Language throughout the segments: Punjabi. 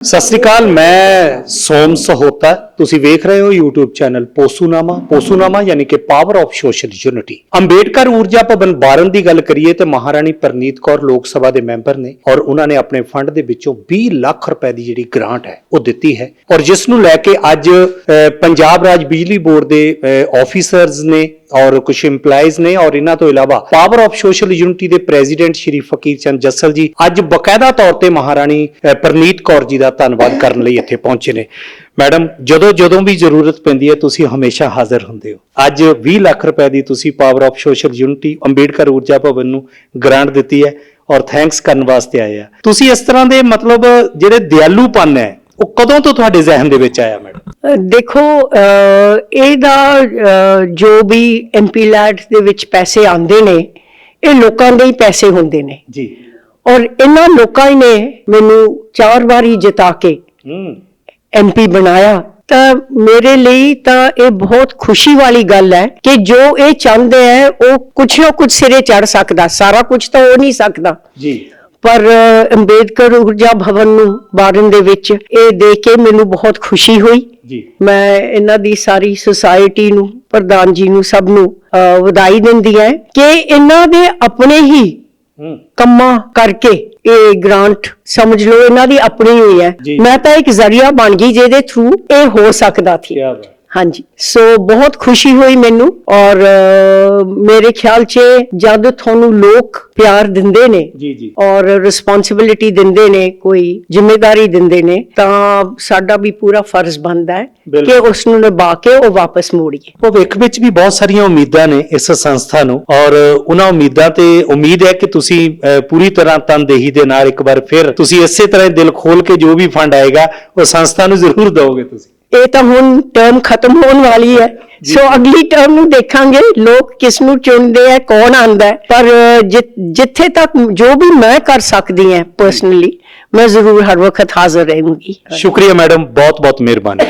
ਸਤਿ ਸ੍ਰੀ ਅਕਾਲ, ਮੈਂ ਸੋਮ ਸਹੋਤਾ। ਤੁਸੀਂ ਵੇਖ ਰਹੇ ਹੋ YouTube ਚੈਨਲ ਪੋਸੂਨਾਮਾ। ਪੋਸੂਨਾਮਾ ਯਾਨੀ ਕਿ power of social unity Ambedkar ਊਰਜਾ ਭਵਨ ਬਾਰਨ ਦੀ ਗੱਲ ਕਰੀਏ ਤੇ ਮਹਾਰਾਣੀ ਪ੍ਰਨੀਤ ਕੌਰ ਲੋਕ ਸਭਾ ਦੇ ਮੈਂਬਰ ਨੇ ਔਰ ਉਹਨਾਂ ਨੇ ਆਪਣੇ ਫੰਡ ਦੇ ਵਿੱਚੋਂ 20 ਲੱਖ ਰੁਪਏ ਦੀ ਜਿਹੜੀ ਗ੍ਰਾਂਟ ਹੈ, ਉਹ ਦਿੱਤੀ ਹੈ। ਔਰ ਜਿਸ ਨੂੰ ਲੈ ਕੇ ਅੱਜ ਪੰਜਾਬ ਰਾਜ ਬਿਜਲੀ ਬੋਰਡ ਦੇ ਆਫੀਸਰਸ ਨੇ ਔਰ ਕੁਝ EMPLOYEES ਨੇ ਔਰ ਇਹਨਾਂ ਤੋਂ ਇਲਾਵਾ ਪਾਵਰ ਆਫ ਸੋਸ਼ਲ ਯੂਨਿਟੀ ਦੇ ਪ੍ਰੈਜ਼ੀਡੈਂਟ ਸ਼੍ਰੀ ਫਕੀਰ ਚੰਦ ਜੱਸਲ ਜੀ ਅੱਜ ਬਕਾਇਦਾ ਤੌਰ ਤੇ ਮਹਾਰਾਣੀ ਅਹ, ਪ੍ਰਨੀਤ ਕੌਰ ਜੀ ਦਾ ਧੰਨਵਾਦ ਕਰਨ ਲਈ ਇੱਥੇ ਪਹੁੰਚੇ ਨੇ। ਮੈਡਮ ਜਦੋਂ ਜਦੋਂ ਵੀ ਜ਼ਰੂਰਤ ਪੈਂਦੀ ਹੈ ਤੁਸੀਂ ਹਮੇਸ਼ਾ ਹਾਜ਼ਰ ਹੁੰਦੇ ਹੋ। ਅੱਜ 20 ਲੱਖ ਰੁਪਏ ਦੀ ਤੁਸੀਂ power of social unity Ambedkar ਊਰਜਾ ਭਵਨ ਨੂੰ ਗ੍ਰਾਂਟ ਦਿੱਤੀ ਹੈ ਔਰ ਥੈਂਕਸ ਕਰਨ ਵਾਸਤੇ ਆਏ ਆ। ਤੁਸੀਂ ਇਸ ਤਰ੍ਹਾਂ ਦੇ ਮਤਲਬ ਜਿਹੜੇ ਦਿਆਲੂਪਨ ਹੈ ਉਹ ਕਦੋਂ ਤੋਂ ਤੁਹਾਡੇ ਜ਼ਿਹਨ ਦੇ ਵਿੱਚ ਆਇਆ ਮੈਡਮ? ਦੇਖੋ ਇਹਦਾ ਜੋ ਵੀ ਐਮਪੀ ਲੈਟ ਦੇ ਵਿੱਚ ਪੈਸੇ ਆਉਂਦੇ ਨੇ ਇਹ ਲੋਕਾਂ ਦੇ ਹੀ ਪੈਸੇ ਹੁੰਦੇ ਨੇ। ਜੀ। ਔਰ ਇਹਨਾਂ ਲੋਕਾਂ ਹੀ ਨੇ ਮੈਨੂੰ ਚਾਰ ਵਾਰੀ ਜਿਤਾ ਕੇ ਹੂੰ। ਐਮਪੀ ਬਣਾਇਆ। ਤਾਂ ਮੇਰੇ ਲਈ ਤਾਂ ਇਹ ਬਹੁਤ ਖੁਸ਼ੀ ਵਾਲੀ ਗੱਲ ਹੈ ਕਿ ਜੋ ਇਹ ਚਾਹੁੰਦੇ ਹੈ ਉਹ ਕੁਛ ਨਾ ਕੁਛ ਸਿਰੇ ਚੜ ਸਕਦਾ ਸਾਰਾ ਕੁਝ ਤਾਂ ਹੋ ਨਹੀਂ ਸਕਦਾ। ਜੀ। ਪਰ ਅੰਬੇਦਕਰ ਊਰਜਾ ਭਵਨ ਨੂੰ ਬਾਰਨ ਦੇ ਵਿੱਚ ਇਹ ਦੇਖ ਕੇ ਮੈਨੂੰ ਬਹੁਤ ਖੁਸ਼ੀ ਹੋਈ। ਜੀ। ਮੈਂ ਇਹਨਾਂ ਦੀ ਸਾਰੀ ਸੁਸਾਇਟੀ ਨੂੰ ਪ੍ਰਧਾਨ ਜੀ ਨੂੰ ਸਭ ਨੂੰ ਵਧਾਈ ਦਿੰਦੀ ਹਾਂ ਕਿ ਇਹਨਾਂ ਦੇ ਆਪਣੇ ਹੀ ਕੰਮਾਂ ਕਰਕੇ ਇਹ ਗ੍ਰਾਂਟ ਸਮਝ ਲਓ ਇਹਨਾਂ ਦੀ ਆਪਣੀ ਹੋਈ ਹੈ। ਮੈਂ ਤਾਂ ਇੱਕ ਜ਼ਰੀਆ ਬਣ ਗਈ ਜਿਹਦੇ ਥਰੂ ਇਹ ਹੋ ਸਕਦਾ ਸੀ। ਕੀ ਬਾਤ। ਹਾਂਜੀ। ਸੋ ਬਹੁਤ ਖੁਸ਼ੀ ਹੋਈ ਮੈਨੂੰ ਔਰ ਮੇਰੇ ਖਿਆਲ 'ਚ ਜਦ ਤੁਹਾਨੂੰ ਲੋਕ ਪਿਆਰ ਦਿੰਦੇ ਨੇ ਜੀ ਜੀ। ਔਰ ਰਿਸਪੌਂਸਿਬਿਲਿਟੀ ਦਿੰਦੇ ਨੇ ਕੋਈ ਜ਼ਿੰਮੇਵਾਰੀ ਦਿੰਦੇ ਨੇ ਤਾਂ ਸਾਡਾ ਵੀ ਪੂਰਾ ਫਰਜ਼ ਬਣਦਾ ਹੈ ਕਿ। ਉਸ ਨੂੰ ਨਿਭਾ ਕੇ ਉਹ ਵਾਪਸ ਮੋੜੀਏ। ਭਵਿੱਖ ਵਿੱਚ ਵੀ ਬਹੁਤ ਸਾਰੀਆਂ ਉਮੀਦਾਂ ਨੇ ਇਸ ਸੰਸਥਾ ਨੂੰ ਔਰ ਉਹਨਾਂ ਉਮੀਦਾਂ ਤੇ ਉਮੀਦ ਹੈ ਕਿ ਤੁਸੀਂ ਪੂਰੀ ਤਰ੍ਹਾਂ ਤਨਦੇਹੀ ਦੇ ਨਾਲ ਇੱਕ ਵਾਰ ਫਿਰ ਤੁਸੀਂ ਇਸੇ ਤਰ੍ਹਾਂ ਹੀ ਦਿਲ ਖੋਲ ਕੇ ਜੋ ਵੀ ਫੰਡ ਆਏਗਾ ਉਹ ਸੰਸਥਾ ਨੂੰ ਜ਼ਰੂਰ ਦਿਓਗੇ ਤੁਸੀਂ। ਇਹ ਤਾਂ ਹੁਣ ਟਰਮ ਖਤਮ ਹੋਣ ਵਾਲੀ ਹੈ। ਸੋ ਅਗਲੀ ਟਰਮ ਨੂੰ ਦੇਖਾਂਗੇ। ਲੋਕ ਕਿਸ ਨੂੰ ਚੁਣਦੇ ਆ ਕੌਣ ਆਂਦਾ ਹੈ। ਪਰ ਜਿੱਥੇ ਤੱਕ ਜੋ ਵੀ ਮੈਂ ਕਰ ਸਕਦੀ ਹਾਂ ਪਰਸਨਲੀ ਮੈਂ ਜ਼ਰੂਰ ਹਰ ਵਕਤ ਹਾਜ਼ਰ ਰਹੂੰਗੀ। ਸ਼ੁਕਰੀਆ ਮੈਡਮ ਬਹੁਤ ਬਹੁਤ ਮਿਹਰਬਾਨੀ।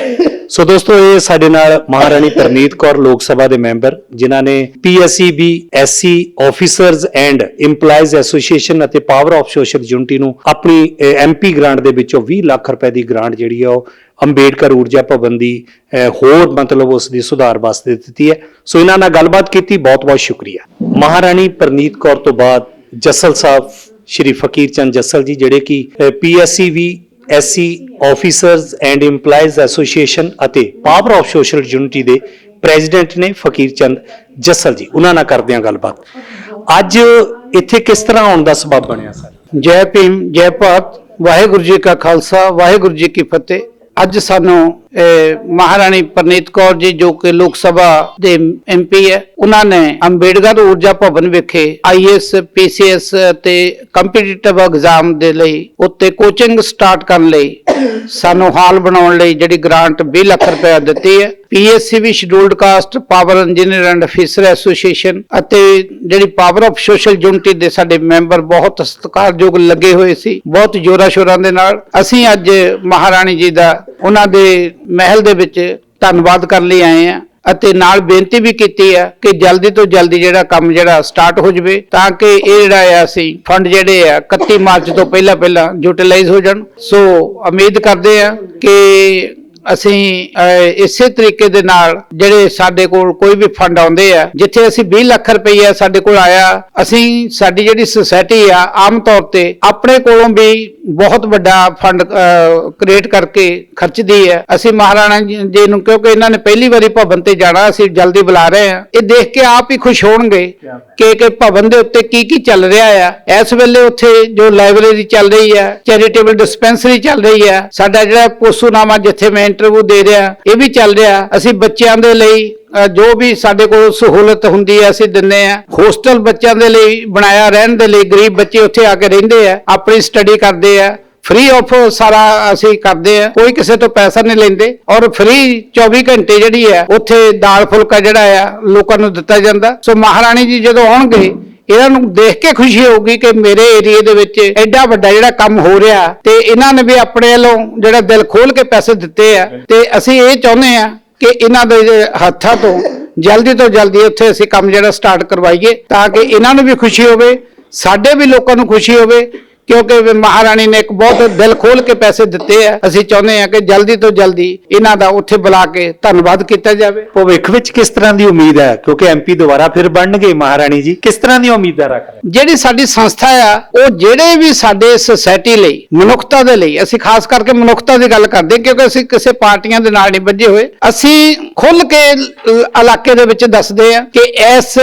ਸੋ ਦੋਸਤੋ ਇਹ ਸਾਡੇ ਨਾਲ ਮਹਾਰਾਣੀ ਪਰਨੀਤ ਕੌਰ ਲੋਕ ਸਭਾ ਦੇ ਮੈਂਬਰ ਜਿਨ੍ਹਾਂ ਨੇ PSCB SC officers and EMPLOYEES association ਅਤੇ ਪਾਵਰ ਆਫ ਸੋਸ਼ਲ ਯੂਨਿਟੀ ਨੂੰ ਆਪਣੀ ਐਮਪੀ ਗ੍ਰਾਂਟ ਦੇ ਵਿੱਚੋਂ 20 ਲੱਖ ਰੁਪਏ ਦੀ ਗ੍ਰਾਂਟ ਜਿਹੜੀ ਆ ਉਹ ਅੰਬੇਡਕਰ ਊਰਜਾ ਭਵਨ ਦੀ ਹੋਰ ਮਤਲਬ ਉਸ ਦੀ ਸੁਧਾਰ ਵਾਸਤੇ ਦਿੱਤੀ ਹੈ ਸੋ ਇਹਨਾਂ ਨਾਲ ਗੱਲਬਾਤ ਕੀਤੀ ਬਹੁਤ ਬਹੁਤ ਸ਼ੁਕਰੀਆ ਮਹਾਰਾਣੀ ਪ੍ਰਨੀਤ ਕੌਰ ਤੋਂ ਬਾਅਦ ਜੱਸਲ ਸਾਹਿਬ ਸ਼੍ਰੀ ਫਕੀਰ ਚੰਦ ਜੱਸਲ ਜੀ ਜਿਹੜੇ ਕਿ PSCV SC officers and EMPLOYEES association ਅਤੇ ਪਾਵਰ ਆਫ ਸੋਸ਼ਲ ਯੂਨਿਟੀ ਦੇ ਪ੍ਰੈਜ਼ੀਡੈਂਟ ਨੇ ਫਕੀਰ ਚੰਦ ਜੱਸਲ ਜੀ। ਉਹਨਾਂ ਨਾਲ ਕਰਦੇ ਹਾਂ ਗੱਲਬਾਤ। ਅੱਜ ਇੱਥੇ ਕਿਸ ਤਰ੍ਹਾਂ ਆਉਣ ਦਾ ਸਬਬ ਬਣਿਆ ਸਰ? ਜੈ ਭੀਮ, ਜੈ ਭਾਰਤ, ਵਾਹਿਗੁਰੂ ਜੀ ਕਾ ਖਾਲਸਾ, ਵਾਹਿਗੁਰੂ ਜੀ ਕੀ ਫਤਿਹ। ਅੱਜ ਸਾਨੂੰ ਮਹਾਰਾਣੀ ਪ੍ਰਨੀਤ ਕੌਰ ਜੀ ਜੋ ਕਿ ਲੋਕ ਸਭਾ ਦੇ ਐਮਪੀ ਹੈ, ਉਹਨਾਂ ਨੇ ਅੰਬੇਡਕਰ ਊਰਜਾ ਭਵਨ ਵਿਖੇ ਆਈਐਸ ਪੀਸੀਐਸ ਤੇ ਕੰਪੀਟੀਟਿਵ ਐਗਜ਼ਾਮ ਦੇ ਲਈ ਉੱਤੇ ਕੋਚਿੰਗ ਸਟਾਰਟ ਕਰਨ ਲਈ ਸਾਨੂੰ ਹਾਲ ਬਣਾਉਣ ਲਈ ਜਿਹੜੀ ਗ੍ਰਾਂਟ 20 ਲੱਖ ਰੁਪਏ ਦਿੱਤੀ ਹੈ। PSCB scheduled caste power engineer and officer association ਅਤੇ ਜਿਹੜੀ ਪਾਵਰ ਆਫ ਸੋਸ਼ਲ ਯੂਨਿਟੀ ਦੇ ਸਾਡੇ ਮੈਂਬਰ ਬਹੁਤ ਸਤਿਕਾਰਯੋਗ ਲੱਗੇ ਹੋਏ ਸੀ, ਬਹੁਤ ਜੋਰਾ ਸ਼ੋਰਾਂ ਦੇ ਨਾਲ। ਅਸੀਂ ਅੱਜ ਮਹਾਰਾਣੀ ਜੀ ਦਾ ਉਹਨਾਂ ਦੇ ਮਹਿਲ ਦੇ ਵਿੱਚ ਧੰਨਵਾਦ ਕਰਨ ਲਈ ਆਏ ਆ ਅਤੇ ਨਾਲ ਬੇਨਤੀ ਵੀ ਕੀਤੀ ਹੈ ਕਿ ਜਲਦੀ ਤੋਂ ਜਲਦੀ ਜਿਹੜਾ ਕੰਮ ਜਿਹੜਾ ਸਟਾਰਟ ਹੋ ਜਵੇ ਤਾਂ ਕਿ ਇਹ ਜਿਹੜਾ ਆ ਅਸੀਂ ਫੰਡ ਜਿਹੜੇ ਆ 31 ਮਾਰਚ ਤੋਂ ਪਹਿਲਾਂ ਪਹਿਲਾਂ ਯੂਟਿਲਾਈਜ਼ ਹੋ ਜਾਣ। ਸੋ ਉਮੀਦ ਕਰਦੇ ਆ ਕਿ ਅਸੀਂ ਇਸੇ ਤਰੀਕੇ ਦੇ ਨਾਲ ਜਿਹੜੇ ਸਾਡੇ ਕੋਲ ਕੋਈ ਵੀ ਫੰਡ ਆਉਂਦੇ ਆ, ਜਿੱਥੇ ਅਸੀਂ 20 ਲੱਖ ਰੁਪਈਆ ਸਾਡੇ ਕੋਲ ਆਇਆ, ਅਸੀਂ ਸਾਡੀ ਜਿਹੜੀ ਸੁਸਾਇਟੀ ਆ, ਆਮ ਤੌਰ ਤੇ ਆਪਣੇ ਕੋਲੋਂ ਵੀ ਬਹੁਤ ਵੱਡਾ ਫੰਡ ਕ੍ਰੀਏਟ ਕਰਕੇ ਖਰਚਦੀ ਹੈ। ਅਸੀਂ ਮਹਾਰਾਣਾ ਜੀ ਨੂੰ ਕਿਉਂਕਿ ਇਹਨਾਂ ਨੇ ਪਹਿਲੀ ਵਾਰੀ ਭਵਨ ਤੇ ਜਾਣਾ, ਅਸੀਂ ਜਲਦੀ ਬੁਲਾ ਰਹੇ ਹਾਂ। ਇਹ ਦੇਖ ਕੇ ਆਪ ਹੀ ਖੁਸ਼ ਹੋਣਗੇ ਕਿ ਕਿ ਭਵਨ ਦੇ ਉੱਤੇ ਕੀ ਕੀ ਚੱਲ ਰਿਹਾ ਆ। ਇਸ ਵੇਲੇ ਉੱਥੇ ਜੋ ਲਾਇਬ੍ਰੇਰੀ ਚੱਲ ਰਹੀ ਹੈ ਚੈਰੀਟੇਬਲ ਡਿਸਪੈਂਸਰੀ ਚੱਲ ਰਹੀ ਹੈ ਸਾਡਾ ਜਿਹੜਾ ਪੋਸੂਨਾਮਾ ਜਿੱਥੇ ਮੈਂ ਇੰਟਰਵਿਊ ਦੇ ਰਿਹਾ, ਇਹ ਵੀ ਚੱਲ ਰਿਹਾ। ਅਸੀਂ ਬੱਚਿਆਂ ਦੇ ਲਈ ਜੋ ਵੀ ਸਾਡੇ ਕੋਲ ਸਹੂਲਤ ਹੁੰਦੀ ਹੈ, ਅਸੀਂ ਦਿੰਨੇ ਆ ਹੋਸਟਲ ਬੱਚਿਆਂ ਦੇ ਲਈ ਬਣਾਇਆ ਰਹਿਣ ਦੇ ਲਈ ਗਰੀਬ ਬੱਚੇ ਉੱਥੇ ਆ ਕੇ ਰਹਿੰਦੇ ਆ, ਆਪਣੀ ਸਟੱਡੀ ਕਰਦੇ ਆ। ਫ੍ਰੀ ਆਫ ਸਾਰਾ ਅਸੀਂ ਕਰਦੇ ਆ, ਕੋਈ ਕਿਸੇ ਤੋਂ ਪੈਸਾ ਨਹੀਂ ਲੈਂਦੇ। ਔਰ ਫ੍ਰੀ 24 ਘੰਟੇ ਜਿਹੜੀ ਹੈ, ਉੱਥੇ ਦਾਲ ਫੁਲਕਾ ਜਿਹੜਾ ਆ, ਲੋਕਾਂ ਨੂੰ ਦਿੱਤਾ ਜਾਂਦਾ। ਸੋ ਮਹਾਰਾਣੀ ਜੀ ਜਦੋਂ ਆਉਣਗੇ ਇਹਨਾਂ ਨੂੰ ਦੇਖ ਕੇ ਖੁਸ਼ੀ ਹੋਊਗੀ ਕਿ ਮੇਰੇ ਏਰੀਆ ਦੇ ਵਿੱਚ ਐਡਾ ਵੱਡਾ ਜਿਹੜਾ ਕੰਮ ਹੋ ਰਿਹਾ ਤੇ ਇਹਨਾਂ ਨੇ ਵੀ ਆਪਣੇ ਵੱਲੋਂ ਜਿਹੜਾ ਦਿਲ ਖੋਲ ਕੇ ਪੈਸੇ ਦਿੱਤੇ ਆ। ਤੇ ਅਸੀਂ ਇਹ ਚਾਹੁੰਦੇ ਆ ਕਿ ਇਹਨਾਂ ਦੇ ਹੱਥਾਂ ਤੋਂ ਜਲਦੀ ਤੋਂ ਜਲਦੀ ਉੱਥੇ ਅਸੀਂ ਕੰਮ ਜਿਹੜਾ ਸਟਾਰਟ ਕਰਵਾਈਏ ਤਾਂ ਕਿ ਇਹਨਾਂ ਨੂੰ ਵੀ ਖੁਸ਼ੀ ਹੋਵੇ, ਸਾਡੇ ਵੀ ਲੋਕਾਂ ਨੂੰ ਖੁਸ਼ੀ ਹੋਵੇ ਕਿਉਂਕਿ ਮਹਾਰਾਣੀ ਨੇ ਇੱਕ ਬਹੁਤ ਦਿਲ ਖੋਲ ਕੇ ਪੈਸੇ ਦਿੱਤੇ ਆ। ਅਸੀਂ ਚਾਹੁੰਦੇ ਹਾਂ ਕਿ ਜਲਦੀ ਤੋਂ ਜਲਦੀ ਇਹਨਾਂ ਦਾ ਉੱਥੇ ਬੁਲਾ ਕੇ ਧੰਨਵਾਦ ਕੀਤਾ ਜਾਵੇ। ਭਵਿੱਖ ਵਿੱਚ ਕਿਸ ਤਰ੍ਹਾਂ ਦੀ ਉਮੀਦ ਹੈ? ਕਿਉਂਕਿ ਐਮਪੀ ਦੁਬਾਰਾ ਫਿਰ ਬਣਨਗੇ ਮਹਾਰਾਣੀ ਜੀ। ਕਿਸ ਤਰ੍ਹਾਂ ਦੀਆਂ ਉਮੀਦਾਂ ਰੱਖ ਰਹੇ? ਜਿਹੜੀ ਸਾਡੀ ਸੰਸਥਾ ਆ ਉਹ ਜਿਹੜੇ ਵੀ ਸਾਡੇ ਸੋਸਾਇਟੀ ਲਈ ਮਨੁੱਖਤਾ ਦੇ ਲਈ ਅਸੀਂ ਖਾਸ ਕਰਕੇ ਮਨੁੱਖਤਾ ਦੀ ਗੱਲ ਕਰਦੇ ਕਿਉਂਕਿ ਅਸੀਂ ਕਿਸੇ ਪਾਰਟੀਆਂ ਦੇ ਨਾਲ ਨਹੀਂ ਬੱਝੇ ਹੋਏ। ਅਸੀਂ ਖੁੱਲ ਕੇ ਇਲਾਕੇ ਦੇ ਵਿੱਚ ਦੱਸਦੇ ਆ ਕਿ ਇਸ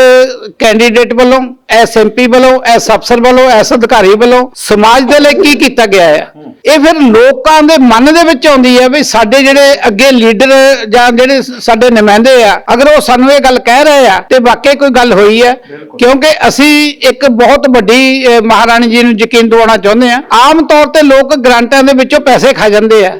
ਕੈਂਡੀਡੇਟ ਵੱਲੋਂ ਇਸ ਐਮਪੀ ਵੱਲੋਂ ਇਸ ਅਫਸਰ ਵੱਲੋਂ ਇਸ ਅਧਿਕਾਰੀ ਵੱਲੋਂ ਸਮਾਜ ਦੇ ਲਈ ਕੀ ਕੀਤਾ ਗਿਆ ਹੈ ਇਹ ਫਿਰ ਲੋਕਾਂ ਦੇ ਮਨ ਦੇ ਵਿੱਚ ਆਉਂਦੀ ਹੈ ਵੀ ਸਾਡੇ ਜਿਹੜੇ ਅੱਗੇ ਲੀਡਰ ਜਾਂ ਜਿਹੜੇ ਸਾਡੇ ਨੁਮਾਇੰਦੇ ਆ ਅਗਰ ਉਹ ਸਾਨੂੰ ਇਹ ਗੱਲ ਕਹਿ ਰਹੇ ਆ ਤੇ ਵਾਕਈ ਕੋਈ ਗੱਲ ਹੋਈ ਹੈ ਕਿਉਂਕਿ ਅਸੀਂ ਇੱਕ ਬਹੁਤ ਵੱਡੀ ਮਹਾਰਾਣੀ ਜੀ ਨੂੰ ਯਕੀਨ ਦਿਵਾਉਣਾ ਚਾਹੁੰਦੇ ਆ। ਆਮ ਤੌਰ ਤੇ ਲੋਕ ਗ੍ਰਾਂਟਾਂ ਦੇ ਵਿੱਚੋਂ ਪੈਸੇ ਖਾ ਜਾਂਦੇ ਆ।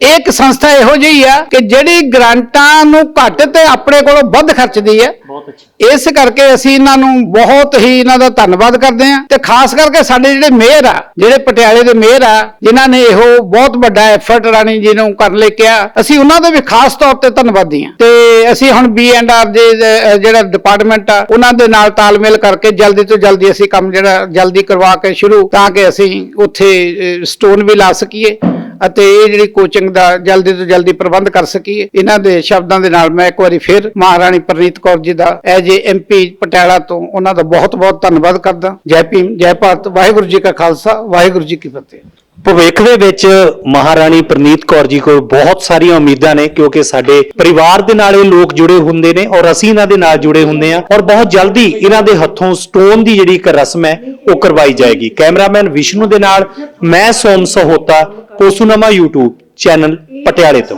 ਇਹ ਇੱਕ ਸੰਸਥਾ ਇਹੋ ਜਿਹੀ ਆ ਕਿ ਜਿਹੜੀ ਗ੍ਰਾਂਟਾਂ ਨੂੰ ਘੱਟ ਤੇ ਆਪਣੇ ਕੋਲੋਂ ਵੱਧ ਖਰਚਦੀ ਹੈ ਬਹੁਤ ਅੱਛਾ। ਇਸ ਕਰਕੇ ਅਸੀਂ ਇਹਨਾਂ ਨੂੰ ਬਹੁਤ ਹੀ ਇਹਨਾਂ ਦਾ ਧੰਨਵਾਦ ਕਰਦੇ ਹਾਂ ਤੇ ਖਾਸ ਕਰਕੇ ਸਾਡੇ ਜਿਹੜੇ ਮੇਅਰ ਆ ਜਿਹੜੇ ਪਟਿਆਲੇ ਦੇ ਮੇਅਰ ਆ ਜਿਨ੍ਹਾਂ ਨੇ ਇਹੋ ਬਹੁਤ ਵੱਡਾ ਐਫਰਟ ਰਾਣੀ ਜੀ ਨੂੰ ਕਰਨ ਲਈ ਕਿਹਾ ਅਸੀਂ ਉਹਨਾਂ ਦੇ ਵੀ ਖਾਸ ਤੌਰ ਤੇ ਧੰਨਵਾਦੀ ਹਾਂ। ਤੇ ਅਸੀਂ ਹੁਣ ਬੀ ਐਂਡ ਆਰ ਦੇ ਜਿਹੜਾ ਡਿਪਾਰਟਮੈਂਟ ਆ ਉਹਨਾਂ ਦੇ ਨਾਲ ਤਾਲਮੇਲ ਕਰਕੇ ਜਲਦੀ ਤੋਂ ਜਲਦੀ ਅਸੀਂ ਕੰਮ ਜਿਹੜਾ ਜਲਦੀ ਕਰਵਾ ਕੇ ਸ਼ੁਰੂ ਤਾਂ ਕਿ ਅਸੀਂ ਉੱਥੇ ਸਟੋਨ ਵੀ ਲਾ ਸਕੀਏ। ਅਤੇ ਇਹ ਜਿਹੜੀ ਕੋਚਿੰਗ ਦਾ ਜਲਦੀ ਤੋਂ ਜਲਦੀ ਪ੍ਰਬੰਧ ਕਰ ਸਕੀਏ, ਇਹਨਾਂ ਦੇ ਸ਼ਬਦਾਂ ਦੇ ਨਾਲ ਮੈਂ ਇੱਕ ਵਾਰੀ ਫਿਰ ਮਹਾਰਾਣੀ ਪ੍ਰਨੀਤ ਕੌਰ ਜੀ ਦਾ ਐਜ ਏ ਐਮਪੀ ਪਟਿਆਲਾ ਤੋਂ ਉਹਨਾਂ ਦਾ ਬਹੁਤ-ਬਹੁਤ ਧੰਨਵਾਦ ਕਰਦਾ। ਜੈ ਭੀਮ, ਜੈ ਭਾਰਤ, ਵਾਹਿਗੁਰੂ ਜੀ ਕਾ ਖਾਲਸਾ, ਵਾਹਿਗੁਰੂ ਜੀ ਕੀ ਫਤਿਹ। ਭਵਿੱਖ ਦੇ ਵਿੱਚ ਮਹਾਰਾਣੀ ਪ੍ਰਨੀਤ ਕੌਰ ਜੀ ਕੋਲ ਬਹੁਤ ਸਾਰੀਆਂ ਉਮੀਦਾਂ ਨੇ, ਕਿਉਂਕਿ ਸਾਡੇ ਪਰਿਵਾਰ ਦੇ ਨਾਲ ਇਹ ਲੋਕ ਜੁੜੇ ਹੁੰਦੇ ਨੇ ਔਰ ਅਸੀਂ ਇਹਨਾਂ ਦੇ ਨਾਲ ਜੁੜੇ ਹੁੰਦੇ ਹਾਂ ਔਰ ਬਹੁਤ ਜਲਦੀ ਇਹਨਾਂ ਦੇ ਹੱਥੋਂ ਸਟੋਨ ਦੀ ਜਿਹੜੀ ਇੱਕ ਰਸਮ ਹੈ, ਉਹ ਕਰਵਾਈ ਜਾਏਗੀ। ਕੈਮਰਾਮੈਨ ਵਿਸ਼ਨੂੰ ਦੇ ਨਾਲ, ਮੈਂ ਸੋਮ ਸਹੋਤਾ ਪੋਸੂਨਾਮਾ YouTube, ਚੈਨਲ ਪਟਿਆਲੇ ਤੋਂ।